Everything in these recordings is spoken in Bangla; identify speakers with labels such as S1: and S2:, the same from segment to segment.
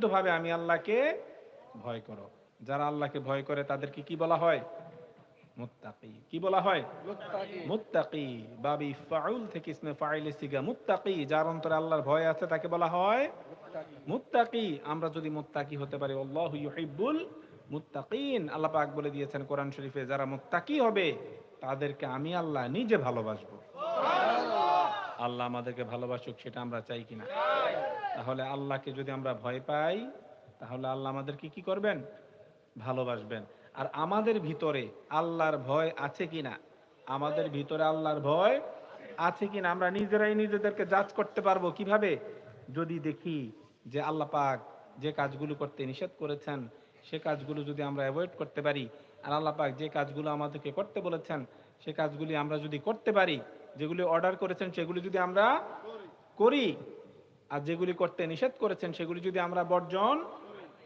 S1: প্রকৃতভাবে আমি আল্লাহকে ভয় করো। যারা আল্লাহকে ভয় করে তাদেরকে কি বলা হয়? মুত্তাকি। কি বলা হয়? মুত্তাকি। বাবি ফাউল থেকে ইসমে ফাইলে সিগা মুত্তাকি যার অন্তরে আল্লাহর ভয় আছে তাকে বলা হয় মুত্তাকি। আমরা যদি মুত্তাকি হতে পারি আল্লাহু ইউহিব্বুল মুত্তাকিন। আল্লাহ পাক বলে দিয়েছেন কোরআন শরীফে যারা মুত্তাকি হবে তাদেরকে আমি আল্লাহ নিজে ভালোবাসবো। আল্লাহ আমাদেরকে ভালোবাসুক সেটা আমরা চাই কিনা? তাহলে আল্লাহকে যদি আমরা ভয় পাই, তাহলে আল্লাহ আমাদেরকে কি করবেন? ভালোবাসবেন। আর আমাদের ভিতরে আল্লাহর ভয় আছে কি না আমাদের ভিতরে আল্লাহর ভয় আছে কি না আমরা নিজেরাই নিজেদেরকে যাচ করতে পারব কীভাবে? যদি দেখি যে আল্লাহ পাক যে কাজগুলো করতে নিষেধ করেছেন, সে কাজগুলো যদি আমরা অ্যাভয়েড করতে পারি, আর আল্লাহ পাক যে কাজগুলো আমাদেরকে করতে বলেছেন, সে কাজগুলি আমরা যদি করতে পারি, যেগুলি অর্ডার করেছেন, সেগুলি যদি আমরা করি আর যেগুলি করতে নিষেধ করেছেন, সেগুলি যদি আমরা বর্জন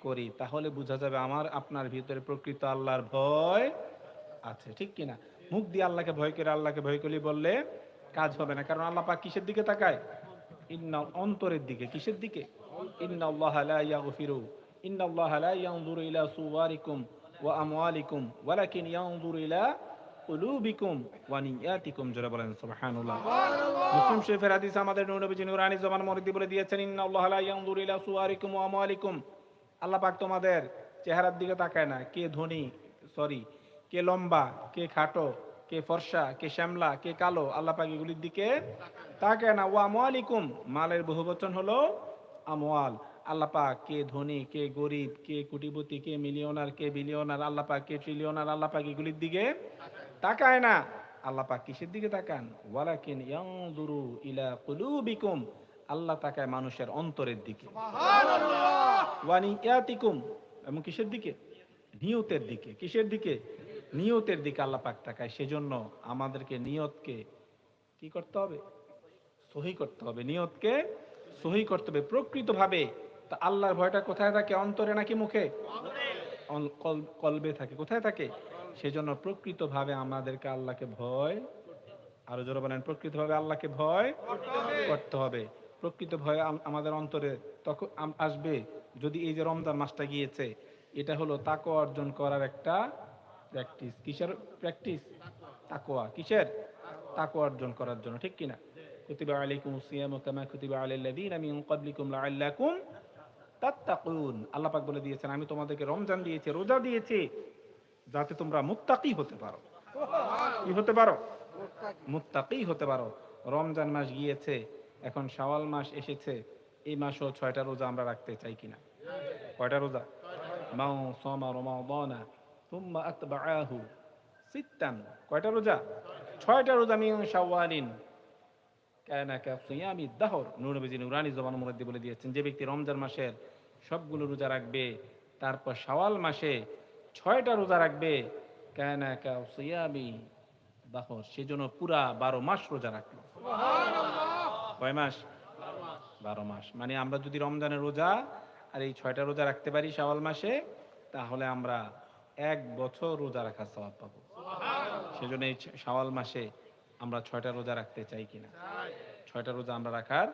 S1: করি, তাহলে বোঝা যাবে আমার, আপনার ভিতরে প্রকৃত আল্লাহর ভয় আছে। ঠিক কিনা মুখ দিয়ে আল্লাহকে ভয় করে, আল্লাহকে ভয় করি বললে কাজ হবে না। কারণ আল্লাহ পাক কিসের দিকে তাকায়? ইন্না অন্তরের দিকে। কিসের দিকে? ইন্না আল্লাহ লা আল্লাহ ইলা সুওয়ারিকুম ওয়া আমওয়ালিকুম। ওয়ালাকিন ইয়ানজুরু ইলা কুলুবিকুম ওয়া নিয়াতিকুম বলেন, সুবহানাল্লাহ। মুসলিম শরীফের হাদিস আমাদের জবান বলে দিয়েছেন লা ইয়ানজুরু ইলা ওয়া আমওয়ালিকুম। আল্লাহ পাক তোমাদের চেহারার দিকে তাকায় না, কে ধনী, সরি, কে লম্বা, কে খাটো, কে ফর্সা, কে শ্যামলা, কে কালো, আল্লাহ পাক এগুলির দিকে তাকায় না। ওয়া আমওয়ালিকুম, মালের বহুবচন হলো আমওয়াল। আল্লাহ পাক কে ধনী, কে গরিব, কে কোটিপতি, কে মিলিয়নার, কে বিলিয়নার, আল্লাহ পাক কে ট্রিলিয়নার, আল্লাহ পাক এগুলির দিকে তাকায় না। আল্লাহ পাক কিসের দিকে তাকান? ওয়ালাকিন ইয়ানজুরু ইলা কুলুবিকুম। আল্লাহ তাকায় মানুষের অন্তরের দিকে। ওয়ানি ইয়াতিকুম। এবং কিসের দিকে? নিয়তের দিকে। কিসের দিকে? নিয়তের দিকে আল্লাহ পাক তাকায়। সেজন্য আমাদেরকে নিয়তকে কি করতে হবে? সহি করতে হবে। নিয়তকে সহি করতে হবে প্রকৃতভাবে। তা আল্লাহর ভয়টা কোথায় থাকে? অন্তরে নাকি মুখে? কলবে থাকে। কোথায় থাকে? সেজন্য প্রকৃতভাবে আমাদেরকে আল্লাহকে ভয়, আরও জোরে বলেন, প্রকৃতভাবে আল্লাহকে ভয় করতে হবে। প্রকৃত ভয় আমাদের অন্তরে তখন আসবে। যদি এই যে রমজান মাসটা গিয়েছে, এটা হলো তাকো অর্জন করার একটা প্র্যাকটিস কিসের প্র্যাকটিস তাকোয়া কিসের? তাকো অর্জন করার জন্য। ঠিক কিনা? কুতিবা আলাইকুম সিয়ামু কামা কুতিবা আলাল লাযিনা মিন ক্বাবলিকুম লাআল্লাকুম তাত্তাকুন। আল্লাহ বলে দিয়েছেন, আমি তোমাদেরকে রমজান দিয়েছি, রোজা দিয়েছি, যাতে তোমরা মুত্তাকি হতে পারো। কি হতে পারো? মুত্তাকি হতে পারো। রমজান মাস গিয়েছে, এখন শাওয়াল মাস এসেছে, এই মাসও ছয়টা রোজা আমরা রাখতে চাই কিনা? কয়টা রোজা? মাও সোমা রমাদানা তুম্মা আতবাআহু সিত্তান। কয়টা রোজা? ছয়টা রোজা মিন শাওয়ালিন। কায়না কা সিয়ামি দাহর। নূর নবীজি নুরানি জবান মুরাদ্দি বলে দিয়েছেন যে ব্যক্তি রমজান মাসের সবগুলো রোজা রাখবে তারপর শাওয়াল মাসে ছয়টা রোজা রাখবে কায়না কা সিয়ামি দাহর সেজন্য পুরা বারো মাস রোজা রাখল। কয় মাস? বারো মাস। মানে আমরা যদি রমজানের রোজা আর এই ছয়টা রোজা রাখতে পারি শাওয়াল মাসে তাহলে আমরা এক বছর রোজা রাখার স্বভাব পাবো। সেজন্য এই শাওয়াল মাসে আমরা ছয়টা রোজা রাখতে চাই কিনা? ছয়টা রোজা আমরা রাখার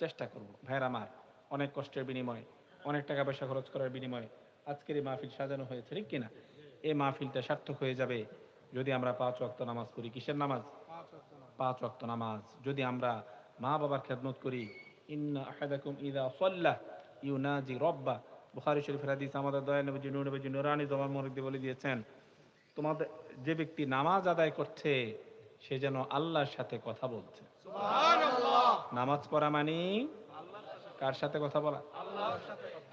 S1: চেষ্টা করব। ভাইয়ের আমার, অনেক কষ্টের বিনিময়ে, অনেক টাকা পয়সা খরচ করার বিনিময়ে আজকের এই মাহফিল সাজানো হয়েছে, ঠিক কিনা? এই মাহফিলটা সার্থক হয়ে যাবে যদি আমরা পাঁচ ওয়াক্ত নামাজ পড়ি। কিসের নামাজ? পাঁচ ওয়াক্ত নামাজ। যদি আমরা মা বাবার খেদমত করি বুখারী শরীফের হাদিস আমাদের দয়া নবীজি নুরানি জমান মরিদি বলে দিয়েছেন, তোমাদের যে ব্যক্তি নামাজ আদায় করছে সে যেন আল্লাহর সাথে কথা বলছে। নামাজ পড়া মানে কার সাথে কথা বলা?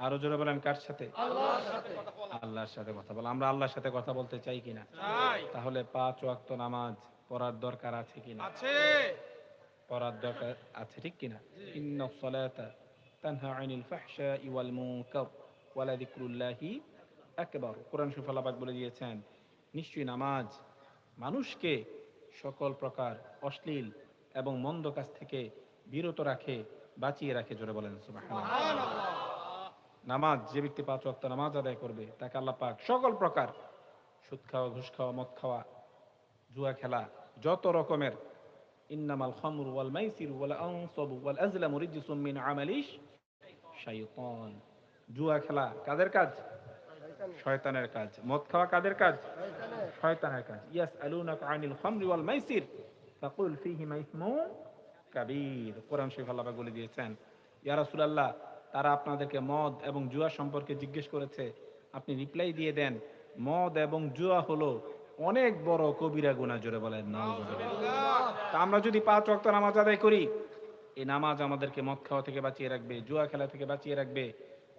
S1: আরও জোরে বলেন কার সাথে? আল্লাহর সাথে কথা বলা। আমরা আল্লাহর সাথে কথা বলতে চাই কিনা? তাহলে পাঁচ ওয়াক্ত নামাজ পড়ার দরকার আছে কিনা? পড়ার দরকার আছে ঠিক কিনা? ইন্না সালাতা তানহা আনিল ফাহশাই ওয়াল মুনকার ওয়ালা যিকরুল্লাহি আকবার। কোরআন আল্লাহ বলে দিয়েছেন নিশ্চয়ই নামাজ মানুষকে সকল প্রকার অশ্লীল এবং মন্দ কাজ থেকে বিরত রাখে বাঁচিয়ে রাখে জোরে বলেন নামাজ যে ব্যক্তি পাঁচ ওয়াক্ত নামাজ আদায় করবে তাকে আল্লাহ পাক সকল প্রকার সুদ খাওয়া ঘুষ খাওয়া মদ খাওয়া জুয়া খেলা যত রকমের ইন্নামাল খামরু ওয়াল মাইসির ওয়াল আনসাবু ওয়াল আজলামু রিজসুম মিন আমালিশ শাইতান। জুয়া খেলা কাদের কাজ? শয়তানের কাজ। মদ খাওয়া কাদের কাজ? শয়তানের কাজ। ইয়াস আলুনাকা আনিল খামরি ওয়াল মাইসির। ফাকুল ফীহিমা ইসমুন কাবীর। কোরআন শরীফ আল্লাহ বলে দিয়েছেন, ইয়া রাসূলুল্লাহ, তারা আপনাদেরকে মদ এবং জুয়া সম্পর্কে জিজ্ঞেস করেছে। আপনি রিপ্লাই দিয়ে দেন, মদ এবং জুয়া হলো অনেক বড় কবিরা গুনাহ, জোরে বলেন, নাউজুবিল্লাহ। তা আমরা যদি পাঁচ ওয়াক্ত নামাজ আদায় করি এই নামাজ আমাদেরকে মদ খাওয়া থেকে বাঁচিয়ে রাখবে, জুয়া খেলা থেকে বাঁচিয়ে রাখবে,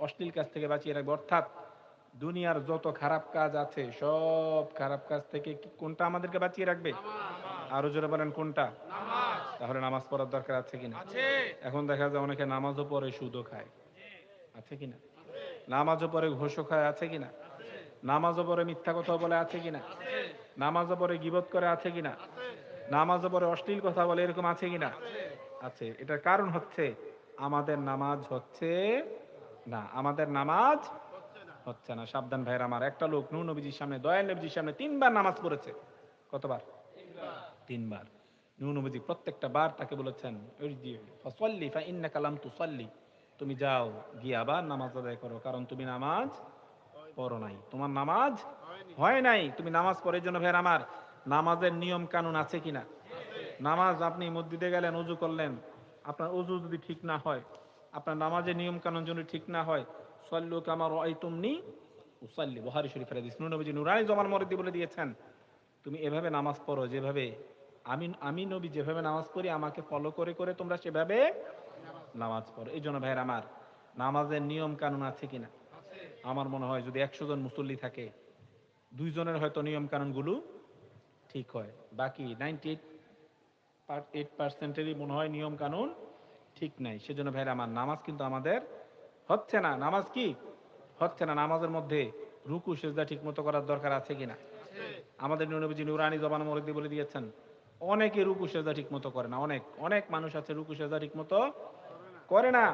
S1: অশ্লীল কাজ থেকে বাঁচিয়ে রাখবে। অর্থাৎ দুনিয়ার যত খারাপ কাজ আছে সব খারাপ কাজ থেকে কোনটা আমাদেরকে বাঁচিয়ে রাখবে? আরও জোরে বলেন কোনটা? তাহলে নামাজ পড়ার দরকার আছে কিনা? এখন দেখা যায় অনেকে নামাজও পড়ে সুদও খায়। আছে কিনা? নামাজও পড়ে ঘোষও খায় আছে কিনা? নামাজও পড়ে মিথ্যা কথা বলে আছে কিনা? নামাজও পড়ে গিবত করে আছে কিনা? নামাজও পড়ে অশ্লীল কথা বলে এরকম আছে কিনা? আছে। এটার কারণ হচ্ছে আমাদের নামাজ হচ্ছে না আমাদের নামাজ হচ্ছে না, সাবধান ভাইয়ের আমার। একটা লোক নূ নবীজির সামনে, দয়াল নবীজির সামনে তিনবার নামাজ পড়েছে। কতবার? তিনবার। নূ নবীজি প্রত্যেকটা বার তাকে বলেছেন, ইরজি ফাসাল্লি ফা ইন্নাকা লাম তুসাল্লি। তুমি যাও, গিয়ে আবার নামাজ আদায় করো, কারণ তুমি নামাজ পড়ো নাই। তোমার নামাজ হয় নাই। তুমি নামাজ পড়ার জন্য ভাইয়ের আমার, নামাজের নিয়ম কানুন আছে কিনা? নামাজ আপনি মসজিদে গেলেন উজু করলেন, আপনার উজু যদি ঠিক না হয়, আপনার নামাজের নিয়ম কানুন যদি ঠিক না হয় সল্লু কামার আই তুমনি উসাল্লি। বহারি শরীফের হাদিস। নবীজি নুরানি জমান মরিদি বলে দিয়েছেন, তুমি এভাবে নামাজ পড়ো যেভাবে আমি আমি নবী যেভাবে নামাজ পড়ি, আমাকে ফলো করে করে তোমরা সেভাবে নামাজ পড়ো। এই জন্য ভাইয়ের আমার নামাজের নিয়ম কানুন আছে কিনা? আমার মনে হয় যদি একশো জন মুসল্লি থাকে দুইজনের হয়তো নিয়ম কানুনগুলো ঠিক হয়। বাকি নাইনটি এইট পার্সেন্টেরই মনে হয় নিয়ম কানুন ঠিক নাই। সেজন্য ভাইরা আমার নামাজ কিন্তু আমাদের হচ্ছে না নামাজ কি হচ্ছে না নামাজের মধ্যে রুকু সেজদা ঠিক মতো করার দরকার আছে কিনা আমাদের নবীজি নুরানি জবান মরদি বলে দিয়েছেন অনেকে রুকু সেজদা ঠিক মতো করে না অনেক অনেক মানুষ আছে রুকু সেজদা ঠিক মতো করে না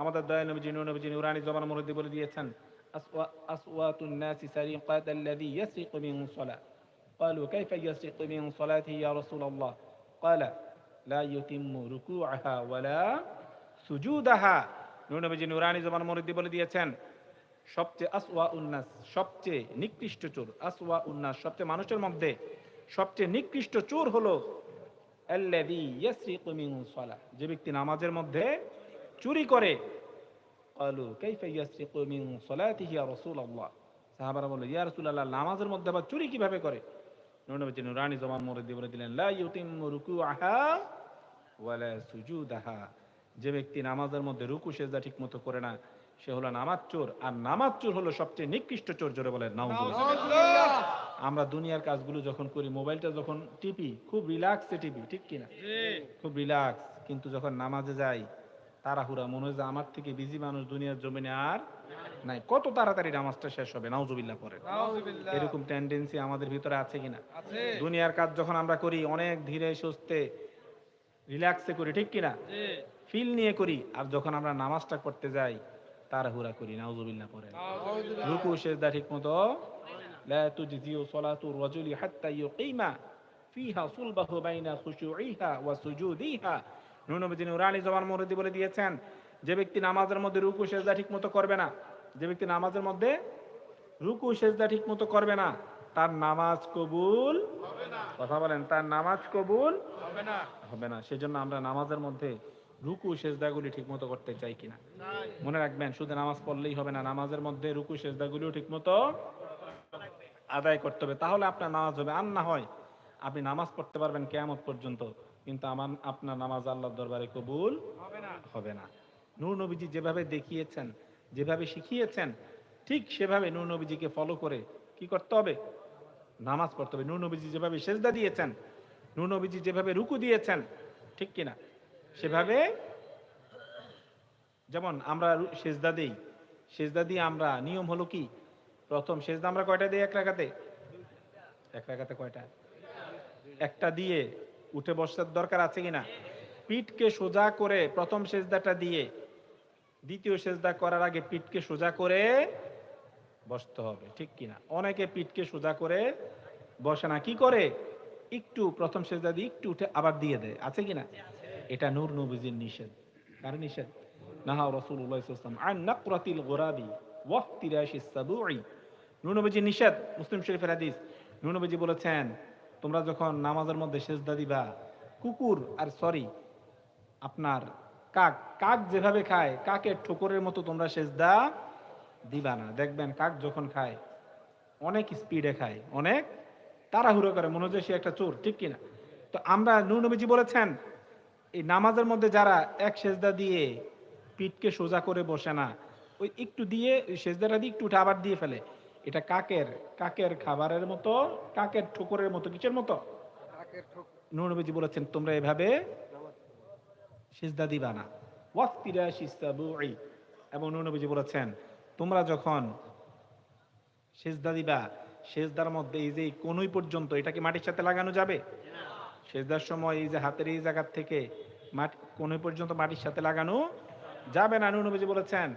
S1: আমাদের দয়া নবীজি নবীজি নুরানি জবান মরদি বলে দিয়েছেন আসওয়া আসওয়াতুন নাসি সারিকাত আল্লাযী ইয়াসরিকু মিন সালাহ قالوا كيف يسرق من صلاته يا رسول الله قال لا يتم ركوعها ولا সুজুদাহা নুরনবীজি নুরানি জমান মরিদি বলে দিয়েছেন, সবচেয়ে আসওয়া উন্নাস, সবচেয়ে নিকৃষ্ট চোর, আসওয়া উন্নাস, সবচেয়ে মানুষের মধ্যে সবচেয়ে নিকৃষ্ট চোর হলো যে ব্যক্তি নামাজের মধ্যে চুরি করে সাহাবারা ইয়া নামাজের মধ্যে আবার চুরি কীভাবে করে? নুরানি জমান মরিদি বলে দিলেন যে ব্যক্তি নামাজের মধ্যে রুকু সেজদা ঠিক মতো করে না সে হলো নামাজ চোর। আর নামাজ চোর হলো সবচেয়ে নিকৃষ্ট চোর জোরে নাউজুবিল্লাহ। আমরা দুনিয়ার কাজগুলো যখন করি মোবাইলটা যখন টিপি খুব রিল্যাক্সে টিপি ঠিক কিনা? খুব রিল্যাক্স কিন্তু যখন নামাজে যাই তাড়াহুড়া মনে হয় যে আমার থেকে বিজি মানুষ দুনিয়ার জমিনে আর নাই। কত তাড়াতাড়ি নামাজটা শেষ হবে নাউজুবিল্লাহ পরে। এরকম টেন্ডেন্সি আমাদের ভিতরে আছে কিনা? দুনিয়ার কাজ যখন আমরা করি অনেক ধীরে সুস্থে রিল্যাক্সে করি ঠিক কিনা? ফিল নিয়ে করি আর যখন আমরা নামাজটা করতে যাই তাড়াহুড়া করি নাউজুবিল্লাহ পরে রুকু সেজদা ঠিক মতো। লা সালাতু রাজুলি হাত্তা ইউকিমা ফিহা সুলবাহু বাইনা খুশুইহা ওয়া সুজুদিহা। জবান মুরদি বলে দিয়েছেন যে ব্যক্তি নামাজের মধ্যে রুকু সেজদা ঠিক মতো করবে না যে ব্যক্তি নামাজের মধ্যে রুকু সেজদা ঠিক মতো করবে না তার নামাজ কবুল কথা বলেন তার নামাজ কবুল হবে না। হবে না। সেজন্য আমরা নামাজের মধ্যে রুকু সেজদাগুলি ঠিক মতো করতে চাই কিনা? মনে রাখবেন শুধু নামাজ পড়লেই হবে না নামাজের মধ্যে রুকু সেজদাগুলিও ঠিক মতো আদায় করতে হবে। তাহলে আপনার নামাজ হবে। আর না হয় আপনি নামাজ পড়তে পারবেন কেয়ামত পর্যন্ত কিন্তু আমার আপনার নামাজ আল্লাহর দরবারে কবুল হবে না। নূর নবীজি যেভাবে দেখিয়েছেন যেভাবে শিখিয়েছেন ঠিক সেভাবে নূর নবীজিকে ফলো করে কি করতে হবে? নামাজ পড়তে হবে। নূর নবীজি যেভাবে সেজদা দিয়েছেন নূর নবীজি যেভাবে রুকু দিয়েছেন ঠিক কিনা? সেভাবে যেমন আমরা সেজদা দিই, সেজদা দিয়ে আমরা, নিয়ম হলো কি? প্রথম সেজদা আমরা কয়টা দিই এক রাখাতে এক রাখাতে কয়টা? একটা দিয়ে উঠে বসার দরকার আছে কিনা? পিঠকে সোজা করে প্রথম সেজদাটা দিয়ে দ্বিতীয় সেজদা করার আগে পিঠকে সোজা করে বসতে হবে, ঠিক কিনা? অনেকে পিঠকে সোজা করে বসে না, কি করে? একটু প্রথম সেজদা দিয়ে একটু উঠে আবার দিয়ে দেয়, আছে কিনা? এটা নূর নবীজির নিষেধ। কার নিষেধ? নাহা রসুল্লাহ আন নাকরাতিল গোরাবি ওয়াক্তিরাশি সাবুই নুনবীজি নিষেধ, মুসলিম শরীফের হাদিস। নুনবীজি বলেছেন, তোমরা যখন নামাজের মধ্যে সেজদা দিবা, কুকুর আর সরি, আপনার কাক কাক যেভাবে খায়, কাকের ঠোকরের মতো তোমরা সেজদা দিবা না। দেখবেন, কাক যখন খায়, অনেক স্পিডে খায়, অনেক তাড়াহুড়ো করে। মনে হচ্ছে সে একটা চোর, ঠিক কিনা? তো আমরা নুনবীজি বলেছেন এই নামাজের মধ্যে যারা এক সেজদা দিয়ে পিঠকে সোজা করে বসে না ওই একটু দিয়ে সেজদাটা দিয়ে একটু উঠে আবার দিয়ে ফেলে। এটা কাকের কাকের খাবারের মতো কাকের ঠোকরের মতো কিসের মতো? নুনবীজি বলেছেন তোমরা এভাবে সিজদা দিবা না। ওয়াক্তিরা সিস্তাবুই এবং নবীজি বলেছেন তোমরা যখন সেজদা দিবা সেজদার মধ্যে এই যে কোনই পর্যন্ত এটাকে মাটির সাথে লাগানো যাবে? সেজদার সময় এই যে হাতের এই জায়গা থেকে মাটি কোনই পর্যন্ত মাটির সাথে লাগানো যাবে না। নবীজি বলেছেন,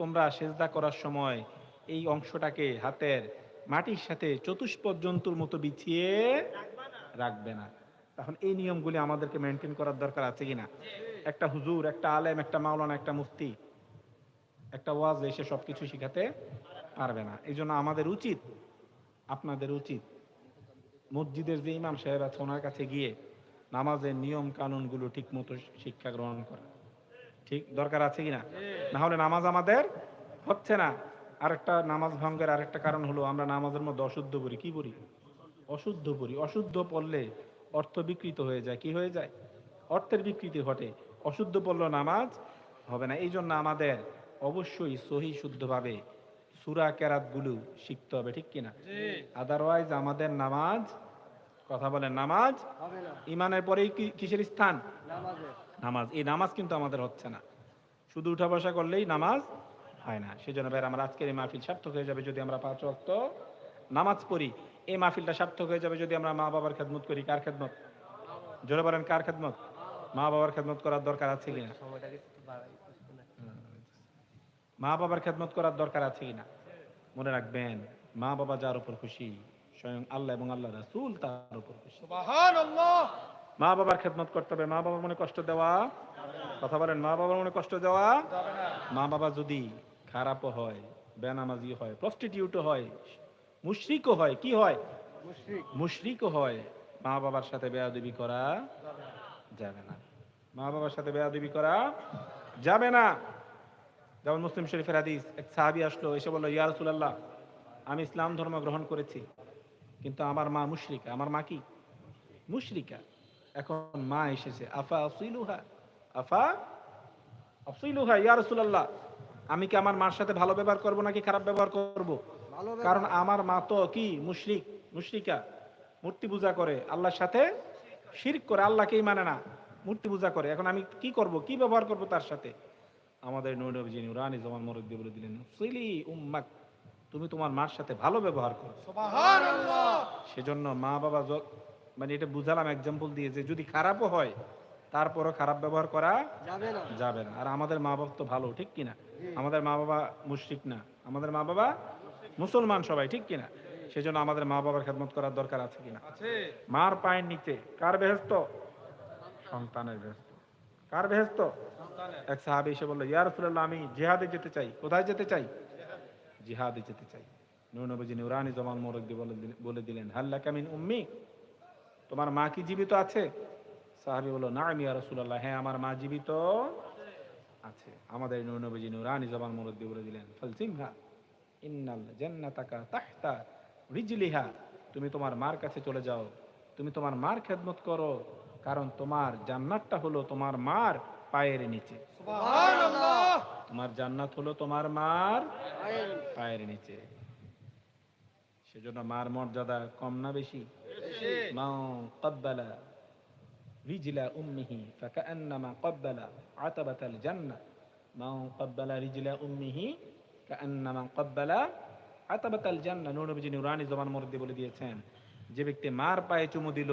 S1: তোমরা সেজদা করার সময় এই অংশটাকে হাতের মাটির সাথে চতুষ্পদ জন্তুর মতো বিছিয়ে রাখবে না। তখন এই নিয়মগুলি আমাদেরকে মেনটেন করার দরকার আছে কিনা? একটা হুজুর, একটা আলেম, একটা মাওলানা, একটা মুফতি, একটা ওয়াজ এসে সবকিছু শিখাতে পারবে না। এই জন্য আমাদের উচিত, আপনাদের উচিত, মসজিদের যে ইমাম সাহেব আছে, ওনার কাছে গিয়ে নামাজের নিয়ম কানুনগুলো ঠিক মতো শিক্ষা গ্রহণ করা। ঠিক দরকার আছে কিনা না? হলে নামাজ আমাদের হচ্ছে না। আরেকটা নামাজ ভঙ্গের আরেকটা কারণ হলো আমরা নামাজের মধ্যে অশুদ্ধ করি কি করি অশুদ্ধ পড়ি। অশুদ্ধ পড়লে অর্থ বিকৃত হয়ে যায়। কি হয়ে যায়? অর্থের বিকৃতি ঘটে। অশুদ্ধ পড়ল নামাজ হবে না। এই জন্য আমাদের অবশ্যই সহি শুদ্ধভাবে সুরা কেরাতগুলো শিখতে হবে। ঠিক কিনা আদারওয়াইজ আমাদের নামাজ কথা বলেন নামাজ? ইমানের পরেই কিসের স্থান?
S2: নামাজ।
S1: এই নামাজ কিন্তু আমাদের হচ্ছে না। শুধু উঠা বসা করলেই নামাজ হয় না। সেই জন্য ভাই আমার আজকের এই মাহফিল সার্থক হয়ে যাবে যদি আমরা পাঁচ ওয়াক্ত নামাজ পড়ি। এই মাহফিলটা সার্থক হয়ে যাবে যদি আমরা মা বাবার খেদমত করি। কার খেদমত? জোরে বলেন কার খেদমত? মা বাবার খেদমত করার দরকার আছে কিনা? মা বাবার খেদমত করার দরকার আছে কিনা? মনে রাখবেন মা বাবা যার উপর খুশি। স্বয়ং আল্লাহ এবং আল্লাহ রাসূল তার উপর মা বাবার খেদমত করতে হবে। মা বাবার মনে কষ্ট দেওয়া? কথা বলেন মা বাবার মনে কষ্ট দেওয়া? মা বাবা যদি খারাপও হয় বেনামাজি হয় প্রস্টিটিউটও হয় মুশরিকও হয় কি হয়?
S2: মুশরিক
S1: মুশরিকও হয়। মা বাবার সাথে বেয়াদবি করা যাবে না। মা বাবার সাথে বেয়াদবি করা যাবে না। যেমন মুসলিম শরীফের হাদিস এক সাহাবি আসলো এসে বলল ইয়া রাসূলুল্লাহ আমি ইসলাম ধর্ম গ্রহণ করেছি। কিন্তু আমার মা মুশরিকা। আমার মা কি? মুশরিকা। এখন মা এসেছে আফা আসিলুহা আফা আসিলুহা ইয়া রাসূলুল্লাহ আমি কি আমার মার সাথে ভালো ব্যবহার করব নাকি খারাপ ব্যবহার করব? কারণ আমার মা তো কি? মুশরিক মুশরিকা। মূর্তি পূজা করে আল্লাহর সাথে শিরক করে আল্লাহকেই মানে না। মূর্তি পূজা করে। এখন আমি কি করব? কি ব্যবহার করব তার সাথে? আমাদের নৈনবী নুরানি জমান মরদ বলে দিলেন সিলি উম্মাক। তুমি তোমার মার সাথে ভালো ব্যবহার করো। সেজন্য মা বাবা মানে এটা বুঝালাম এক্সাম্পল দিয়ে যে যদি খারাপও হয় তারপরও খারাপ ব্যবহার করা
S2: যাবে না।
S1: যাবে না। আর আমাদের মা বাবা তো ভালো ঠিক কিনা? আমাদের মা বাবা মুশরিক না। আমাদের মা বাবা মুসলমান সবাই ঠিক কিনা? সেজন্য আমাদের মা বাবার খেদমত করার দরকার আছে কিনা? মার পায়ের নিচে কার বেহেস্ত? সন্তানের বেহেস্ত। কার বেহেস্ত? এক সাহাবি এসে বলল ইয়া রাসূলুল্লাহ আমি জেহাদে যেতে চাই। কোথায় যেতে চাই? জিহাদে যেতে চাই। নবীজি নুরানি জমান মোরদ্দি বলে দিলেন- হাল্লা কামিন উম্মি? তোমার মা কি জীবিত আছে? সাহাবি বলল না আমি রাসূলুল্লাহ। হ্যাঁ আমার মা জীবিত আছে। আমাদের নবীজি নুরানি জবান মুরব্বী বলে দিলেন, ফালসিমহা, ইন্নাল জান্নাতাকা তাহতা রিজলিহা। তুমি তোমার মার কাছে চলে যাও। তুমি তোমার মার খেদমত করো, কারণ তোমার জান্নাতটা হলো তোমার মার পায়ের নিচে। তোমার জান্নাত হলো তোমার মার পায়ের নিচে। সেজন্য মার মর্যাদা কম না বেশি? মরদে বলে দিয়েছেন যে ব্যক্তি মার পায়ে চুমু দিল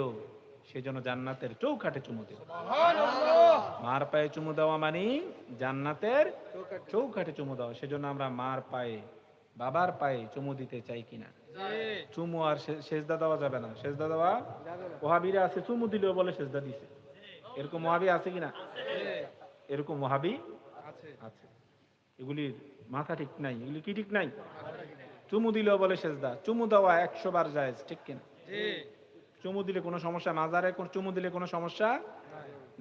S1: সে যেন জান্নাতের চৌখাটে চুমু দিল। মার পায়ে চুমু দেওয়া মানে জান্নাতের
S2: চৌকাঠ।
S1: চুমু দেওয়া সেজন্য আমরা মার পায়ে বাবার পায়ে চুমু দিতে চাই কিনা। চুমু আর সেজদা দেওয়া যাবে না। সেজদা দেওয়া ওহাবিরা আছে চুমু দিলেও বলে সেজদা দিছে। এরকম ওহাবি আছে কিনা? এরকম ওহাবি
S2: আছে।
S1: এগুলির মাথা ঠিক নাই এগুলি কি ঠিক নাই? চুমু দিলেও বলে সেজদা। চুমু দেওয়া একশো বার যায় ঠিক কিনা? চুমু দিলে কোনো সমস্যা মাজারে চুমু দিলে কোনো সমস্যা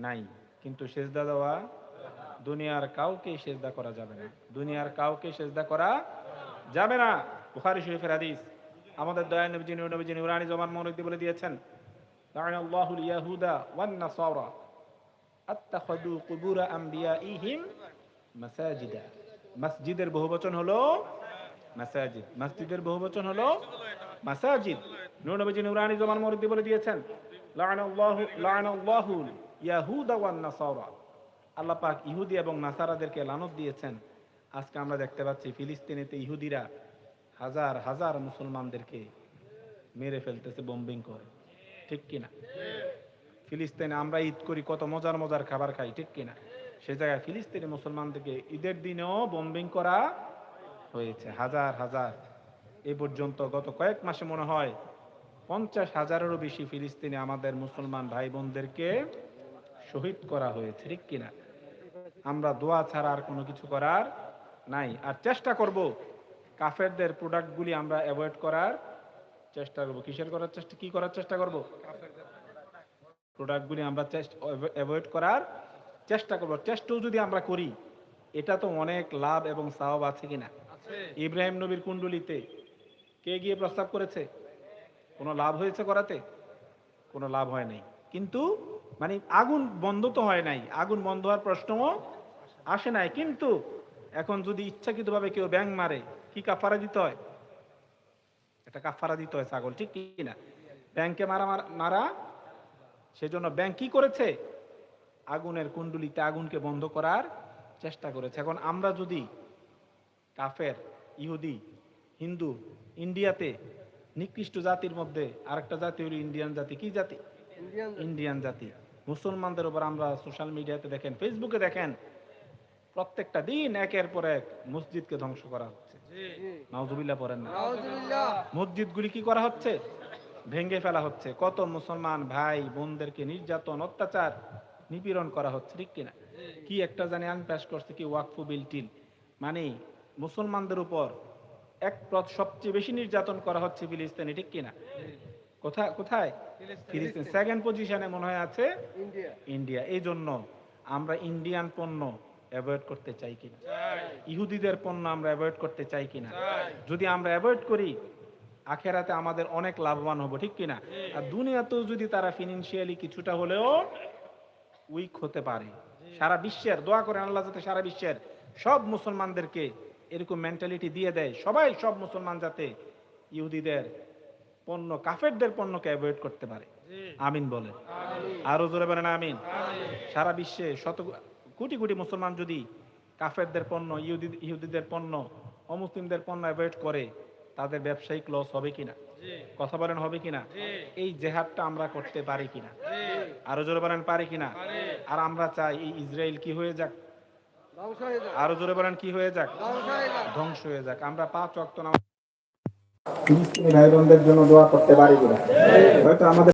S1: নাই। কিন্তু সেজদা দেওয়া দুনিয়ার কাউকে সেজদা করা যাবে না। দুনিয়ার কাউকে সেজদা করা যাবে না। বুখারী শরীফের হাদিস। আমাদের দয়া নবীজি নবীজি নুরানি জমান মরদি বলে দিয়েছেন আল্লাহুল ইয়াহুদা ওয়ান নাসারা আত্তাখাদু কুবুরা আম্বিয়াইহিম মাসাজিদা। মসজিদের বহুবচন হলো মাসাজিদ। মসজিদের বহুবচন হলো মাসাজিদ। নূর নবীজি নুরানি জমান মরদি বলে দিয়েছেন, লাআনা আল্লাহু, লাআনা আল্লাহুল ইয়াহুদা ওয়ান নাসারা। আল্লাহ পাক ইহুদি এবং নাসারাদেরকে লানত দিয়েছেন। আজকে আমরা দেখতে পাচ্ছি ফিলিস্তিনেতে ইহুদিরা হাজার হাজার মুসলমানদেরকে মেরে ফেলতেছে বোম্বিং করে। ঠিক কিনা? ফিলিস্তিনে আমরা ঈদ করি, কত মজার মজার খাবার খাই, ঠিক কিনা? সে জায়গায় ফিলিস্তিনি মুসলমানদেরকে ঈদের দিনেও বোম্বিং করা হয়েছে। হাজার হাজার। এ পর্যন্ত গত কয়েক মাসে মনে হয় পঞ্চাশ হাজারেরও বেশি ফিলিস্তিনি আমাদের মুসলমান ভাই বোনদেরকে শহীদ করা হয়েছে ঠিক কিনা? আমরা দোয়া ছাড়া আর কোনো কিছু করার নাই। আর চেষ্টা করব কাফেরদের প্রোডাক্টগুলি আমরা অ্যাভয়েড করার চেষ্টা করব। কিসের করার চেষ্টা কি করার চেষ্টা করব? প্রোডাক্টগুলি আমরা অ্যাভয়েড করার চেষ্টা করব। চেষ্টাও যদি আমরা করি এটা তো অনেক লাভ এবং সাওয়াব আছে কিনা? ইব্রাহিম নবীর কুণ্ডলিতে কে গিয়ে প্রস্তাব করেছে? কোনো লাভ হয়েছে করাতে? কোনো লাভ হয় নাই। কিন্তু মানে আগুন বন্ধ তো হয় নাই। আগুন বন্ধ হওয়ার প্রশ্নও আসে নাই। কিন্তু এখন যদি ইচ্ছাকৃতভাবে কেউ ব্যাং মারে কি কাফারা দিতে হয়? এটা কাফারা দিতে হয় ছাগল ঠিক কি না ব্যাংকে মারা মারা- সেজন্য ব্যাংক কি করেছে? আগুনের কুণ্ডুলিতে আগুনকে বন্ধ করার চেষ্টা করেছে। এখন আমরা যদি কাফের ইহুদি হিন্দু ইন্ডিয়াতে নিকৃষ্ট জাতির মধ্যে আরেকটা জাতি হলো ইন্ডিয়ান জাতি। কি জাতি।
S2: ইন্ডিয়ান
S1: জাতি। মুসলমানদের উপর আমরা সোশ্যাল মিডিয়াতে দেখেন ফেসবুকে দেখেন প্রত্যেকটা দিন একের পর এক মসজিদকে ধ্বংস করা হচ্ছে। নাউজুবিল্লাহ পড়েন না। মসজিদগুলি কি করা হচ্ছে? ভেঙে ফেলা হচ্ছে। কত মুসলমান ভাই বোনদেরকে নির্যাতন অত্যাচার নিপীড়ন করা হচ্ছে ঠিক কিনা? কি একটা জানি আইন পাশ করছে কি ওয়াকফু বিল টিল মানে মুসলমানদের উপর এক সবচেয়ে বেশি নির্যাতন করা হচ্ছে ফিলিস্তিনে ঠিক কিনা? কোথায় কোথায়? ফিলিস্তিন। সেকেন্ড পজিশনে মনে হয় আছে
S2: ইন্ডিয়া।
S1: ইন্ডিয়া। এই জন্য আমরা ইন্ডিয়ান পণ্য অ্যাভয়েড করতে চাই কিনা। ইহুদিদের পণ্য আমরা অ্যাভয়েড করতে চাই কিনা। যদি আমরা অ্যাভয়েড করি আখেরাতে আমাদের অনেক লাভবান হব ঠিক কিনা? আর দুনিয়াতেও যদি তারা ফিনান্সিয়ালি কিছুটা হলেও উইক হতে পারে সারা বিশ্বের দোয়া করে আল্লাহ যাতে সারা বিশ্বের সব মুসলমানদেরকে এরকম মেন্টালিটি দিয়ে দেয় সবাই সব মুসলমান যাতে ইহুদিদের পণ্য কাফেরদের পণ্যকে অ্যাভয়েড করতে পারে। আমিন বলে আরও জোরে বলেন আমিন। সারা বিশ্বে শত কোটি কোটি মুসলমান যদি কাফেরদের পণ্য ইহুদি ইহুদিদের পণ্য অমুসলিমদের পণ্য অ্যাভয়েড করে তাদের ব্যবসায়িক লস হবে কিনা? কথা বলেন হবে কিনা? এই জেহাদটা আমরা করতে পারি কিনা? আরও জোরে বলেন পারি কিনা? আর আমরা চাই এই ইসরায়েল কি হয়ে যাক? আরও জোরে বলেন কি হয়ে যাক?
S2: ধ্বংস হয়ে যাক।
S1: আমরা পাঁচ অক্ত নামাজ ভাই বোনদের জন্য দোয়া করতে পারি কিনা? হয়তো আমাদের